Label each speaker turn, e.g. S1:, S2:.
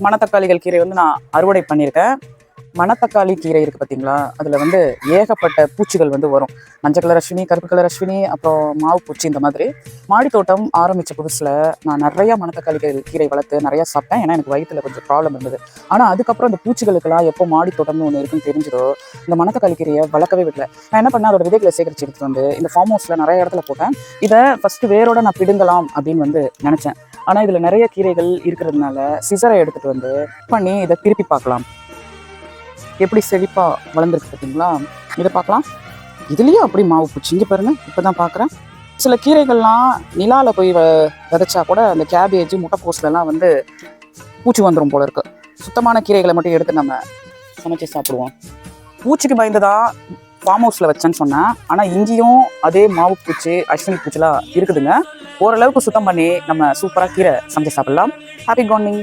S1: மணத்தக்காளிகள் கீரை வந்து நான் அறுவடை பண்ணியிருக்கேன். மணத்தக்காளி கீரை இருக்குது பார்த்தீங்களா? அதில் வந்து ஏகப்பட்ட பூச்சிகள் வந்து வரும். மஞ்சள் கலர் அஸ்வினி கருப்பு கலர் அஸ்வினி அப்புறம் மாவு பூச்சி இந்த மாதிரி. மாடி தோட்டம் ஆரம்பித்த புதுசில் நான் நிறையா மணத்தக்காளி கீரை- வளர்த்து நிறையா சாப்பிட்டேன். ஏன்னா எனக்கு வயிற்றுல கொஞ்சம் ப்ராப்ளம் இருந்தது. ஆனால் அதுக்கப்புறம் அந்த பூச்சிகளுக்கெல்லாம் எப்போ மாடி தோட்டம்னு ஒன்று இருக்குன்னு தெரிஞ்சதோ இந்த மணத்தக்காளி கீரையை வளர்க்கவே விடல. நான் என்ன பண்ணேன் அதோட விதைகளை சேகரித்து எடுத்துகிட்டு வந்து இந்த ஃபார்ம் ஹவுஸில் நிறைய இடத்துல போட்டேன். இதை ஃபஸ்ட்டு வேரோட நான் பிடுங்கலாம் அப்படின்னு வந்து நினச்சேன். ஆனால் இதில் நிறைய கீரைகள் இருக்கிறதுனால சிசரை எடுத்துகிட்டு வந்து பண்ணி இதை திருப்பி பார்க்கலாம். எப்படி செழிப்பாக வளர்ந்துருக்கு பார்த்தீங்களா? இதை பார்க்கலாம். இதுலேயும் அப்படி மாவு பூச்சி. இங்கே பாருங்க இப்போ தான் பார்க்குறேன். சில கீரைகள்லாம் நிலாவில் போய் வ விதைச்சா கூட அந்த கேபேஜ் முட்டைக்கோஸ்லலாம் வந்து பூச்சி வந்துடும் போல இருக்குது சுத்தமான கீரைகளை மட்டும் எடுத்து நம்ம சமைச்சு சாப்பிடுவோம். பூச்சிக்கு பயந்து தான் ஃபார்ம் ஹவுஸில் வச்சேன்னு சொன்னேன் ஆனால் இங்கேயும் அதே மாவு பூச்சி அஸ்வினி பூச்சிலாம் இருக்குதுங்க. ஓரளவுக்கு சுத்தம் பண்ணி நம்ம சூப்பராக கீரை சமைச்சு சாப்பிடலாம். Happy Corning